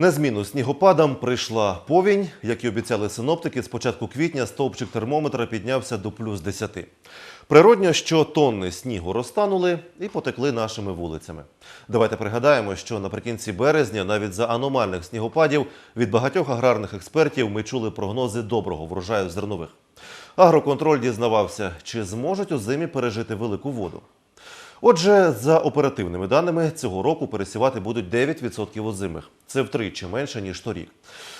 На снігопадам прийшла повінь. Як і обіцяли синоптики, з початку квітня стовпчик термометра піднявся до плюс 10. Природньо, що тонни снігу розтанули і потекли нашими вулицями. Давайте пригадаємо, що наприкінці березня, навіть за аномальних снігопадів, від багатьох аграрних експертів ми чули прогнози доброго врожаю зернових. Агроконтроль дізнавався, чи зможуть озимі пережити велику воду. Отже, за оперативними даними, цього року пересівати будуть 9% озимих. Це втричі менше, ніж торік.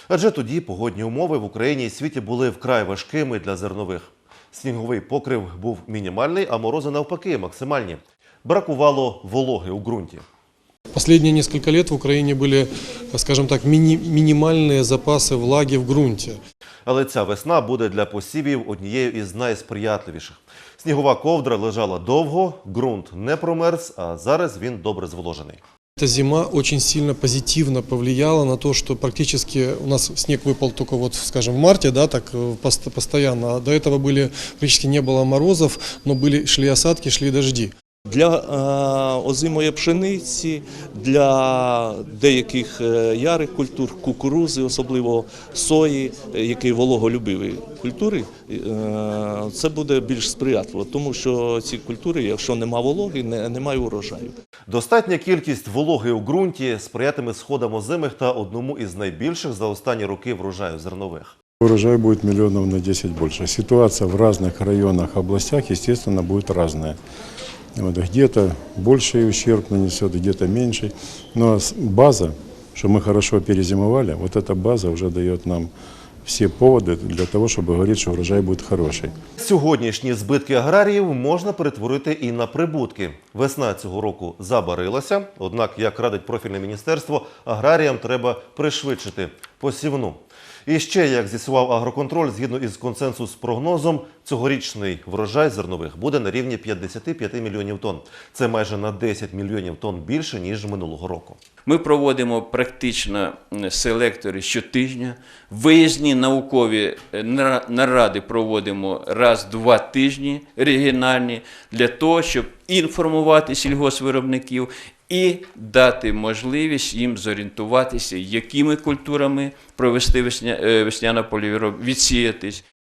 Адже тоді погодні умови в Україні і світі були вкрай важкими для зернових. Сніговий покрив був мінімальний, а морози навпаки максимальні. Бракувало вологи у ґрунті. Последние несколько лет в Украине были, скажем так, мини- минимальные запасы влаги в грунте. Але ця весна буде для посівів однією із найсприятливіших. Снігова ковдра лежала довго, ґрунт не промерз, а зараз він добре зволожений. Эта зима очень сильно позитивно повлияла на то, что практически у нас снег выпал только вот, скажем, в марте, да, так э, пост- постоянно. А до этого были практически не было морозов, но были шли осадки, шли дожди. Для е, озимої пшениці, для деяких е, ярих культур, кукурузи, особливо сої, е, які вологолюбиві культури, це буде більш сприятливо, тому що ці культури, якщо нема вологи, немає урожаю. Достатня кількість вологи у ґрунті сприятиме сходам озимих та одному із найбільших за останні роки врожаю зернових. Урожай будет миллионов на 10 больше. Ситуация в разных районах, областях, естественно, будет разная. Вот, где-то больший ущерб нанесет, где-то меньший. Но с- база, что мы хорошо перезимовали, вот эта база уже дает нам все поводы для того, чтобы говорить, что урожай будет хороший. Сьогоднішні збитки аграріїв можна перетворити і на прибутки. Весна цього року забарилася, однак, як радить профільне міністерство, аграріям треба пришвидшити посівну. І ще, як з'ясував агроконтроль, згідно із консенсус прогнозом, цьогорічний врожай зернових буде на рівні 55 мільйонів тонн. Це майже на 10 мільйонів тонн більше ніж минулого року. Ми проводимо практично селектори щотижня. Виїзні наукові е, наради проводимо раз-два тижні регіональні для того, щоб інформувати сільгоспвиробників і дати можливість їм зорієнтуватися, якими культурами провести е, весняно-польові відсіятись.